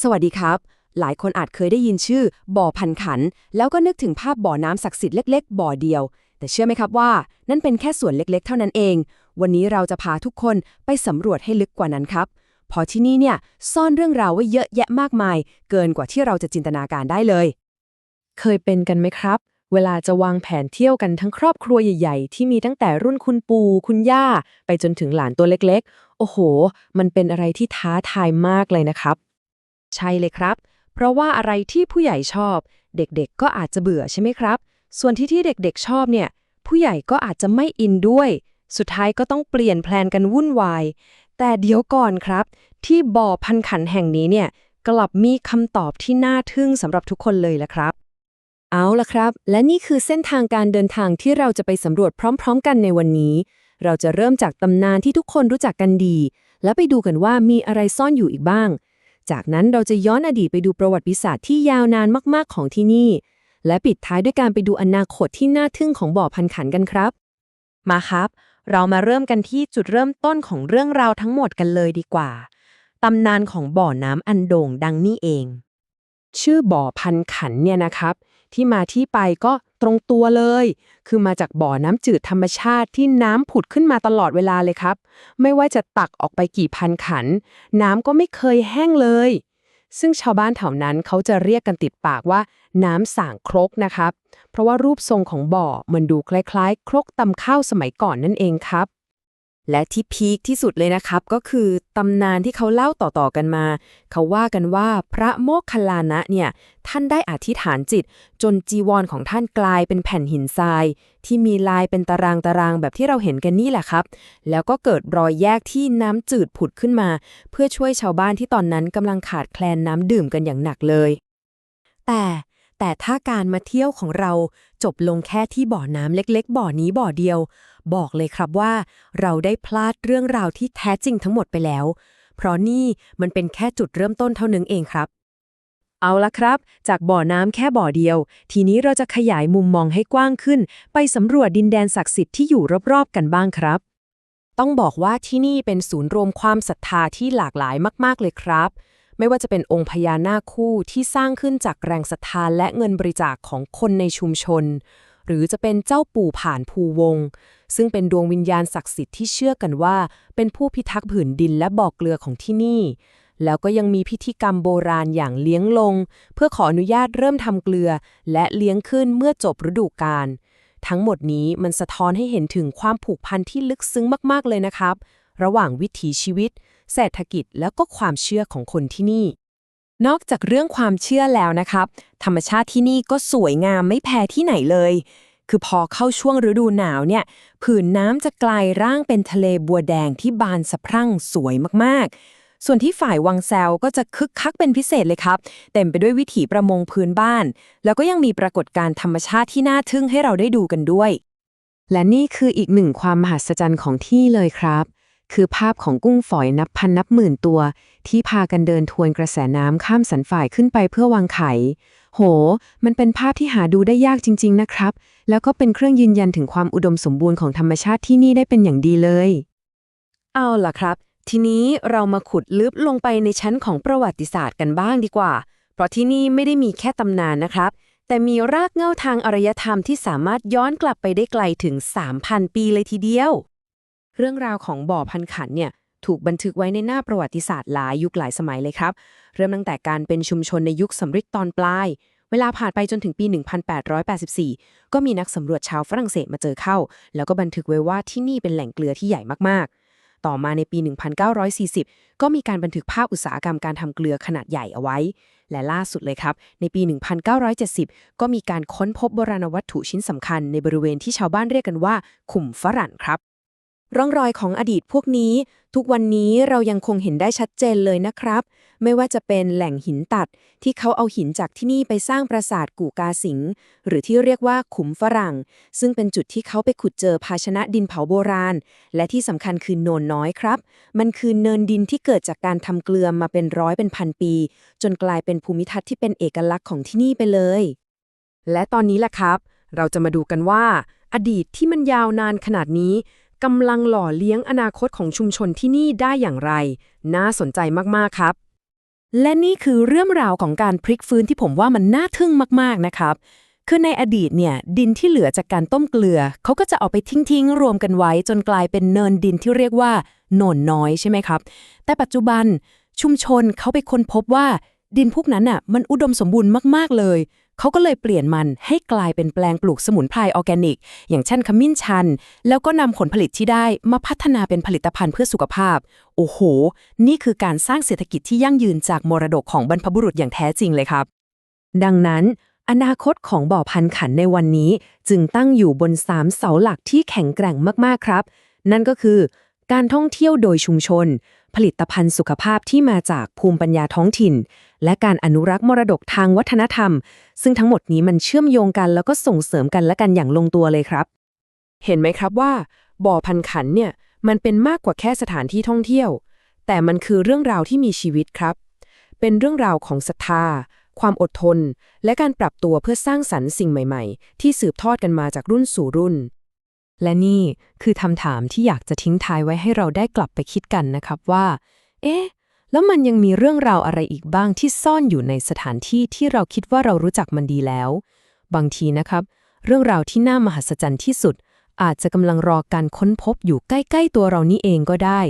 สวัสดีครับ หลายคนอาจเคยได้ยินชื่อ บ่อพันขัน แล้วก็นึกถึงภาพบ่อน้ำศักดิ์สิทธิ์เล็ก ๆ บ่อเดียว แต่เชื่อไหมครับว่า นั่นเป็นแค่ส่วนเล็กๆ เท่านั้นเอง วันนี้เราจะพาทุกคนไปสำรวจให้ลึกกว่านั้นครับเพอที่นี่เนี่ยซ่อนเรื่องราวไว้เยอะแยะมากมาย เกินกว่าที่เราจะจินตนาการได้เลย เคยเป็นกันไหมครับ เวลาจะวางแผนเที่ยวกันทั้งครอบครัวใหญ่ ๆ ที่มีตั้งแต่รุ่นคุณปู่คุณย่า ไปจนถึงหลานตัวเล็ก ๆ โอ้โห มันเป็นอะไรที่ท้าทายมากเลยนะครับ ใช่เลยครับ เพราะว่าอะไรที่ผู้ใหญ่ชอบ เด็กๆก็อาจจะเบื่อใช่ไหมครับ ส่วนที่ที่เด็กๆชอบเนี่ย ผู้ใหญ่ก็อาจจะไม่อินด้วย สุดท้ายก็ต้องเปลี่ยนแพลนกันวุ่นวาย แต่เดี๋ยวก่อนครับ ที่บ่อพันขันแห่งนี้เนี่ยกลับมีคำตอบที่น่าทึ่งสำหรับทุกคนเลยละครับ เอาละครับ และนี่คือเส้นทางการเดินทางที่เราจะไปสำรวจพร้อม ๆ กันในวันนี้ เราจะเริ่มจากตำนานที่ทุกคนรู้จักกันดี แล้วไปดูกันว่ามีอะไรซ่อนอยู่อีกบ้าง จากนั้นเราจะย้อนอดีตไปดูประวัติศาสตร์ที่ยาวนานมาก ๆ ของที่นี่ และปิดท้ายด้วยการไปดูอนาคตที่น่าทึ่งของบ่อพันขันกันครับ มาครับ เรามาเริ่มกันที่จุดเริ่มต้นของเรื่องราวทั้งหมดกันเลยดีกว่า ตำนานของบ่อน้ำอันโด่งดังนี่เอง ชื่อบ่อพันขันเนี่ยนะครับ ที่มาที่ไปก็ ตรงตัวเลย คือมาจากบ่อน้ำจืดธรรมชาติที่น้ำผุดขึ้นมาตลอดเวลาเลยครับ ไม่ว่าจะตักออกไปกี่พันขัน น้ำก็ไม่เคยแห้งเลย ซึ่งชาวบ้านแถวนั้นเขาจะเรียกกันติดปากว่า น้ำส่างครกนะครับ เพราะว่ารูปทรงของบ่อมันดูคล้ายๆ ครกตำข้าวสมัยก่อนนั่นเองครับ และที่พีคที่สุดเลยนะครับ ก็คือตำนานที่เขาเล่าต่อๆกันมา เขาว่ากันว่าพระโมคคัลลานะเนี่ย ท่านได้อธิษฐานจิต จนจีวรของท่านกลายเป็นแผ่นหินทราย ที่มีลายเป็นตารางตารางๆแบบที่เราเห็นกันนี่แหละครับ แล้วก็เกิดรอยแยกที่น้ำจืดผุดขึ้นมา เพื่อช่วยชาวบ้านที่ตอนนั้นกำลังขาดแคลนน้ำดื่มกันอย่างหนักเลย แต่ แต่ถ้าการมาเที่ยวของเราจบลงแค่ที่บ่อน้ำเล็กๆ บ่อนี้บ่อเดียว บอกเลยครับว่าเราได้พลาดเรื่องราวที่แท้จริงทั้งหมดไปแล้ว เพราะนี่มันเป็นแค่จุดเริ่มต้นเท่านั้นเองครับ เอาละครับ จากบ่อน้ำแค่บ่อเดียว ทีนี้เราจะขยายมุมมองให้กว้างขึ้น ไปสำรวจดินแดนศักดิ์สิทธิ์ที่อยู่รอบๆ กันบ้างครับต้องบอกว่าที่นี่เป็นศูนย์รวมความศรัทธาที่หลากหลายมาก ๆ เลยครับ ไม่ว่าจะเป็นองค์พญานาคคู่ที่สร้างขึ้นจากแรงศรัทธาและเงินบริจาคของคนในชุมชน หรือจะเป็นเจ้าปู่ผ่านภูวง ซึ่งเป็นดวงวิญญาณศักดิ์สิทธิ์ที่เชื่อกันว่า เป็นผู้พิทักษ์ผืนดินและบ่อเกลือของที่นี่ แล้วก็ยังมีพิธีกรรมโบราณอย่างเลี้ยงลง เพื่อขออนุญาตเริ่มทำเกลือ และเลี้ยงขึ้นเมื่อจบฤดูกาลทั้งหมดนี้มันสะท้อนให้เห็นถึงความผูกพันที่ลึกซึ้งมาก ๆ เลยนะครับ ระหว่างวิถีชีวิต เศรษฐกิจแล้วก็ความเชื่อของคนที่นี่ นอกจากเรื่องความเชื่อแล้วนะครับ ธรรมชาติที่นี่ก็สวยงามไม่แพ้ที่ไหนเลย คือพอเข้าช่วงฤดูหนาวเนี่ย ผืนน้ำจะกลายร่างเป็นทะเลบัวแดงที่บานสะพรั่งสวยมากๆ ส่วนที่ฝ่ายวังแซวก็จะคึกคักเป็นพิเศษเลยครับ เต็มไปด้วยวิถีประมงพื้นบ้าน แล้วก็ยังมีปรากฏการณ์ธรรมชาติที่น่าทึ่งให้เราได้ดูกันด้วยและนี่คืออีกหนึ่งความมหัศจรรย์ของที่เลยครับ คือภาพของกุ้งฝอยนับพันนับหมื่นตัว ที่พากันเดินทวนกระแสน้ำข้ามสันฝ่ายขึ้นไปเพื่อวางไข่ โห มันเป็นภาพที่หาดูได้ยากจริง ๆ นะครับ แล้วก็เป็นเครื่องยืนยันถึงความอุดมสมบูรณ์ของธรรมชาติที่นี่ได้เป็นอย่างดีเลย เอาล่ะครับ ทีนี้เรามาขุดลึกลงไปในชั้นของประวัติศาสตร์กันบ้างดีกว่า เพราะที่นี่ไม่ได้มีแค่ตำนานนะครับ แต่มีรากเหง้าทางอารยธรรมที่สามารถย้อนกลับไปได้ไกลถึง 3,000 ปีเลยทีเดียว เรื่องราวของบ่อพันขันเนี่ยถูกบันทึกไว้ในหน้าประวัติศาสตร์หลายยุคหลายสมัยเลยครับ เริ่มตั้งแต่การเป็นชุมชนในยุคสำริดตอนปลาย เวลาผ่านไปจนถึงปี 1884 ก็มีนักสำรวจชาวฝรั่งเศสมาเจอเข้า แล้วก็บันทึกไว้ว่าที่นี่เป็นแหล่งเกลือที่ใหญ่มากๆ ต่อมาในปี 1940 ก็มีการบันทึกภาพอุตสาหกรรมการทำเกลือขนาดใหญ่เอาไว้ และล่าสุดเลยครับ ในปี 1970 ก็มีการค้นพบโบราณวัตถุชิ้นสำคัญในบริเวณที่ชาวบ้านเรียกกันว่าขุมฝรั่นครับ ร่องรอยของอดีตพวกนี้ ทุกวันนี้เรายังคงเห็นได้ชัดเจนเลยนะครับ ไม่ว่าจะเป็นแหล่งหินตัด ที่เขาเอาหินจากที่นี่ไปสร้างปราสาทกู่กาสิง หรือที่เรียกว่าขุมฝรั่ง ซึ่งเป็นจุดที่เขาไปขุดเจอภาชนะดินเผาโบราณ และที่สำคัญคือโนนน้อยครับ มันคือเนินดินที่เกิดจากการทำเกลือมาเป็นร้อยเป็นพันปี จนกลายเป็นภูมิทัศน์ที่เป็นเอกลักษณ์ของที่นี่ไปเลย และตอนนี้แหละครับ เราจะมาดูกันว่า อดีตที่มันยาวนานขนาดนี้ กำลังหล่อเลี้ยงอนาคตของชุมชนที่นี่ได้อย่างไร น่าสนใจมาก ๆ ครับ และนี่คือเรื่องราวของการพลิกฟื้นที่ผมว่ามันน่าทึ่งมาก ๆ นะครับคือในอดีตเนี่ยดินที่เหลือจากการต้มเกลือ เขาก็จะเอาไปทิ้งๆ รวมกันไว้จนกลายเป็นเนินดินที่เรียกว่าโหนนน้อยใช่ไหมครับ แต่ปัจจุบันชุมชนเขาไปค้นพบว่า ดินพวกนั้นอะมันอุดมสมบูรณ์มาก ๆ เลย เขาก็เลยเปลี่ยนมันให้กลายเป็นแปลงปลูกสมุนไพรออร์แกนิก อย่างเช่นขมิ้นชัน แล้วก็นำผลผลิตที่ได้มาพัฒนาเป็นผลิตภัณฑ์เพื่อสุขภาพ โอ้โห นี่คือการสร้างเศรษฐกิจที่ยั่งยืนจากมรดกของบรรพบุรุษอย่างแท้จริงเลยครับ ดังนั้น อนาคตของบ่อพันขันในวันนี้ จึงตั้งอยู่บนสามเสาหลักที่แข็งแกร่งมากๆครับ นั่นก็คือ การท่องเที่ยวโดยชุมชน ผลิตภัณฑ์สุขภาพที่มาจากภูมิปัญญาท้องถิ่น และการอนุรักษ์มรดกทางวัฒนธรรม ซึ่งทั้งหมดนี้มันเชื่อมโยงกันแล้วก็ส่งเสริมกันและกันอย่างลงตัวเลยครับ เห็นไหมครับว่า บ่อพันขันเนี่ยมันเป็นมากกว่าแค่สถานที่ท่องเที่ยว แต่มันคือเรื่องราวที่มีชีวิตครับ เป็นเรื่องราวของศรัทธา ความอดทน และการปรับตัวเพื่อสร้างสรรค์สิ่งใหม่ ๆ ที่สืบทอดกันมาจากรุ่นสู่รุ่น และนี่คือคำถามที่อยากจะทิ้งท้ายไว้ให้เราได้กลับไปคิดกันนะครับว่า เอ๊ะ แล้วมันยังมีเรื่องราวอะไรอีกบ้างที่ซ่อนอยู่ในสถานที่ที่เราคิดว่าเรารู้จักมันดีแล้ว บางทีนะครับ เรื่องราวที่น่ามหัศจรรย์ที่สุด อาจจะกำลังรอการค้นพบอยู่ใกล้ ๆ ตัวเรานี่เองก็ได้